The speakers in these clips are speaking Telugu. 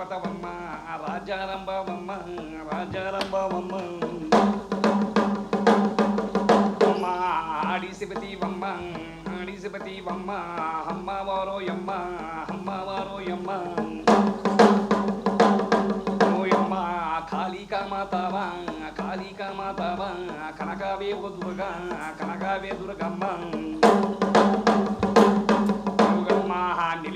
దేవతవమ్మ రాజారంభవమ్మ రాజారంభవమ్మ అమ్మ ఆడిసిపతి వమ్మ ఆడిసిపతి వమ్మ అమ్మవారో యమ్మ అమ్మవారో యమ్మ ఓయమ్మ కాళికా మాతావా కాళికా మాతావా కనకావే ఓ దుర్గా కనకావే దుర్గమ్మ.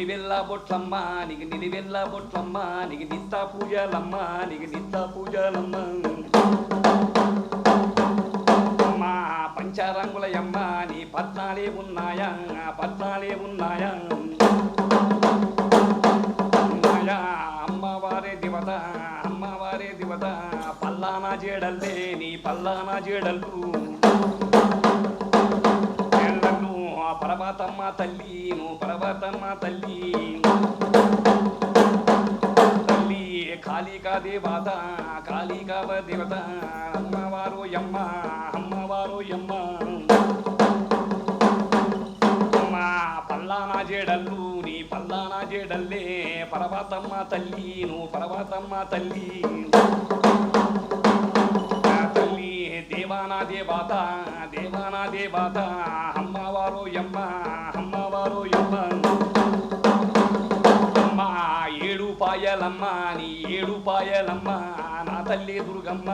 నిలివెల్లా బొట్లమ్మ నీకు నిలివెల్లా బొట్లమ్మ నీకు నిత్త పూజలమ్మ నీకు నిత్త పూజలమ్మ. అమ్మ పంచరంగులయమ్మ నీ పద్నాలే ఉన్నాయా పద్నాలే ఉన్నాయా. అమ్మవారే దివత అమ్మవారే దివత పల్లానా జేడల్లే నీ పల్లానా జేడల్లు. ఆ పర్వతమ్మ తల్లి నువ్వు పర్వతమ్మ తల్లి. ఎమ్మ యమ్మ అమ్మవారు యమ్మ అమ్మా పల్లానా జేడల్లు నీ పల్లానా జేడల్లే. పర్వతమ్మ తల్లి నువ్వు పర్వతమ్మ తల్లి. తల్లి దేవానా దేవాత దేవానా దేవాత అమ్మవారు యమ్మ ఏడు పాయలమ్మ నా తల్లి దుర్గమ్మ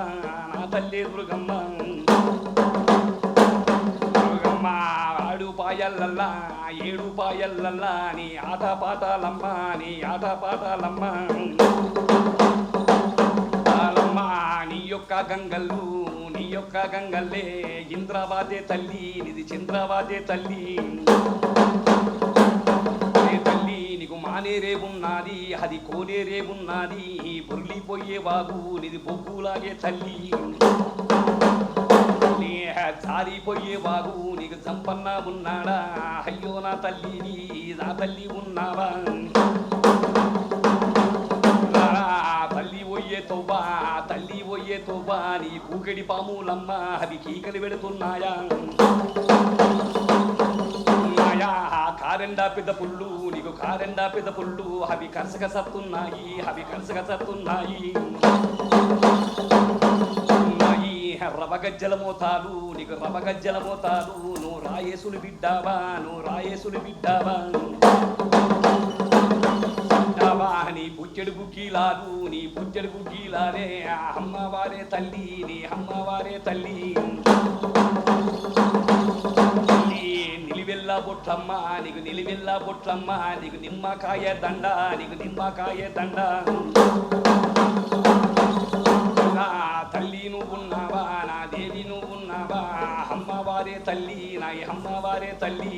నా తల్లి దుర్గమ్మ. దుర్గమ్మ ఆడు పాయల్లల్లా ఏడు పాయల్లల్లా నీ ఆట పాతాలమ్మ నీ ఆట పాతాలమ్మ పాలమ్మ నీ యొక్క గంగల్లు నీ యొక్క గంగల్లే ఇంద్రవాదే తల్లి నిది చంద్రవాదే తల్లి. నీకు మానేరే అది కోనేరే ఉన్నది బొర్లిపోయే వాగు నిది బొగ్గులాగే తల్లి. నీ జారిపోయే వాగు నీకు సంపన్న ఉన్నాడా? అయ్యో నా తల్లి నా తల్లి ఉన్నావా? ఆ తల్లి పోయే తోబా తల్లి పోయే తోబా నీ కూకడి పాములమ్మ అవి కీకలు పెడుతున్నాయా? పెద్ద పుళ్ళు నీకు కారెండా పెద్ద పుళ్ళు అవి కరసక సత్తున్నాయి అవి కరసక సత్తున్నాయి. రవగజ్జల మోతాలు నీకు రవగజ్జల మోతాలు. నువ్వు రాయేసులు బిడ్డావా నువ్వు రాయేసులు బిడ్డావా. నీ బుచ్చెడు గుగ్గీలాలు నీ బుచ్చెడు గుగ్గీలాలే. అమ్మవారే తల్లి నీ అమ్మవారే తల్లి. నిలివెల్ల బొట్లమ్మ నీకు నిలివిల్ల బొట్లమ్మ నీకు నిమ్మకాయ దండ నీకు నిమ్మకాయ దండ. నా తల్లి నువ్వున్నావా నా దేవి నువ్వున్నావా అమ్మవారే తల్లి నా అమ్మవారే తల్లి.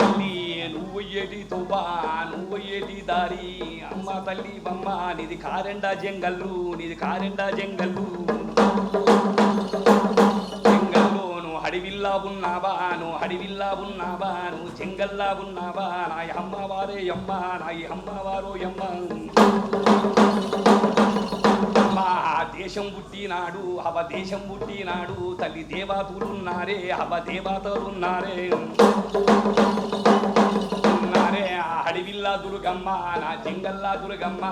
తల్లి నువ్వు ఏటి తువ్వా నువ్వు ఏటి దారి? అమ్మ తల్లి బమ్మ నీది కారెండా జంగల్లు నీది కారెండా జంగల్లు. అడవిల్లా ఉన్నావాను అడవిల్లా ఉన్నావాను చెంగల్లా ఉన్నావా నాయ అమ్మవారే అమ్మ నాయ అమ్మవారు అమ్మ దేశం పుట్టినాడు అవ దేశం పుట్టినాడు తల్లి దేవతలున్నారే అవ దేవతలున్నారే ఉన్నారే ఆ అడవిల్లా దుర్గమ్మ నా జింగల్లా దుర్గమ్మ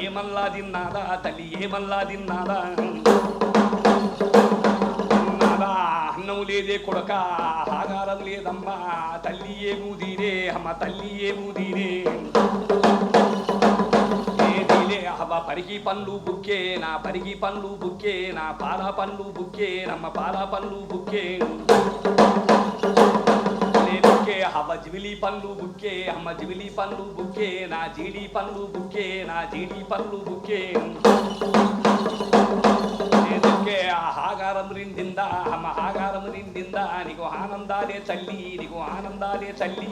ఏమల్లా తిన్నాదా తల్లి ఏమల్లా తిన్నాదా. ఉన్నాదా అన్నం లేదే కొడక ఆహారం లేదమ్మా తల్లి ఏమూదీరే అమ్మ తల్లి ఏమూదీరే ఏదిలే పరిగి పండ్లు బుక్కే నా పరిగి పండ్లు బుక్కే నా పాల పండ్లు బుక్కే నమ్మ పాల పండ్లు బుక్కే. లే బుక్కే అవ్వ జివిలి పండ్లు బుక్కే అమ్మ జివిలి పండ్లు బుక్కే నా జీడి పండ్లు బుక్కే నా జీడి పండ్లు బుక్కే. తల్లి నీకు ఆనందాలే తల్లి.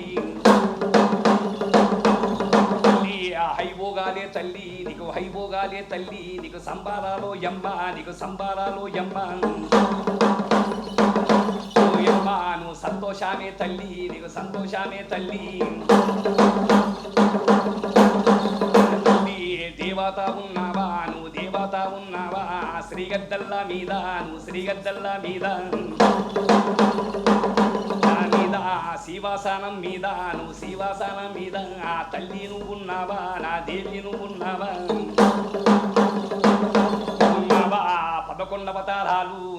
తల్లి ఆ హైభోగాలే తల్లి నీకు హైభోగాలే తల్లి నీకు సంబారాలో ఎమ్మ నీకు సంబారాలో ఎమ్మ ఎమ్మ నువ్వు సంతోషామే తల్లి నీకు సంతోషామే తల్లి దేవత ఉన్నావా? నువ్వు దేవత ఉన్నావా? శ్రీగద్దల్లా మీద నువ్వు శ్రీగద్దల్లా మీద. మీద ఆ శివాసనం మీద నువ్వు శివాసనం మీద ఆ తల్లి నువ్వున్నావా నా దేవి నువ్వున్నావా ఉన్నావా?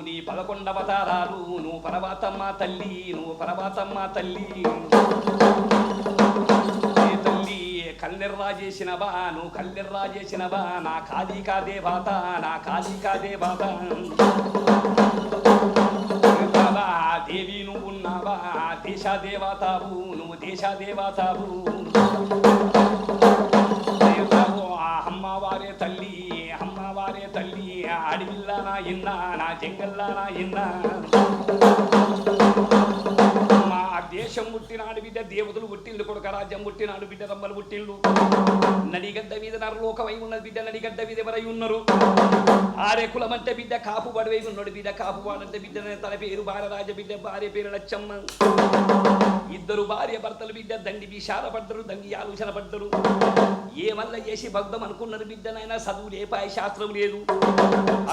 నీ పదకొండవతారాలు నువ్వు పరమాతమ్మ తల్లి నువ్వు పరమాతమ్మ తల్లి. తల్లి కల్లెర్రా చేసినవా నువ్వు కల్లెర్రా చేసినవా? నా కాళికా దేవాత నా కాళికా బాత దేశదేవాతారు నువ్వు దేశ ఆ అమ్మవారే తల్లి అమ్మవారే తల్లి అడవిల్లా నా ఇన్నా నా జంగల్లా నా ఇన్నా. మా దేశం పుట్టినాడు బిడ్డ దేవతలు పుట్టిండు కొడుక రాజ్యం పుట్టినాడు బిడ్డ రమ్మలు పుట్టిండు నడిగడ్డ మీద నరలోకమై ఉన్నది బిడ్డ నడిగడ్డ మీద ఎవరై ఉన్నారు? ఆరే కులమంటే బిడ్డ కాపు పడివై ఉన్నాడు బిడ్డ కాపు వాడంటే బిడ్డ తన పేరు భారరాజ బిడ్డ భార్య పేరు లచ్చమ్మ. ఇద్దరు భార్య భర్తలు బిడ్డ దండి విషాద పడ్డరు దండి ఆలోచన పడ్డరు. ఏమల్ల చేసి భక్తం అనుకున్నారు బిడ్డనైనా చదువు లేపాయ శాస్త్రం లేదు.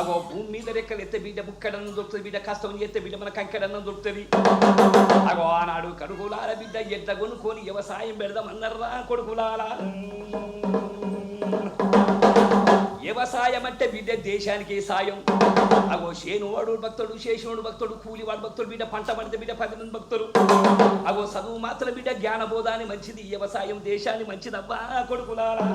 అగో భూమి మీద రెక్కలు ఎత్తే బిడ్డ బుక్కడన్నం దొరుకుతుంది బిడ్డ కష్టం చేస్తే బిడ్డ మన కంకెడన్నం దొరుకుతుంది. అగో ఆనాడు కడుగులాల బిడ్డ ఎంత కొనుక్కొని వ్యవసాయం పెడదామన్నారా కొడుకులాల సాయం అంటే బిడ్డ దేశానికి సాయం. అగో శేనువాడు భక్తుడు శేషుడు భక్తుడు కూలివాడు భక్తుడు బిడ్డ పంట పడితే బిడ్డ పది మంది భక్తులు. అగో చదువు మాత్రం బిడ్డ జ్ఞానబోధాన్ని మంచిది వ్యవసాయం దేశాన్ని మంచిదబ్బా కొడుకులారా.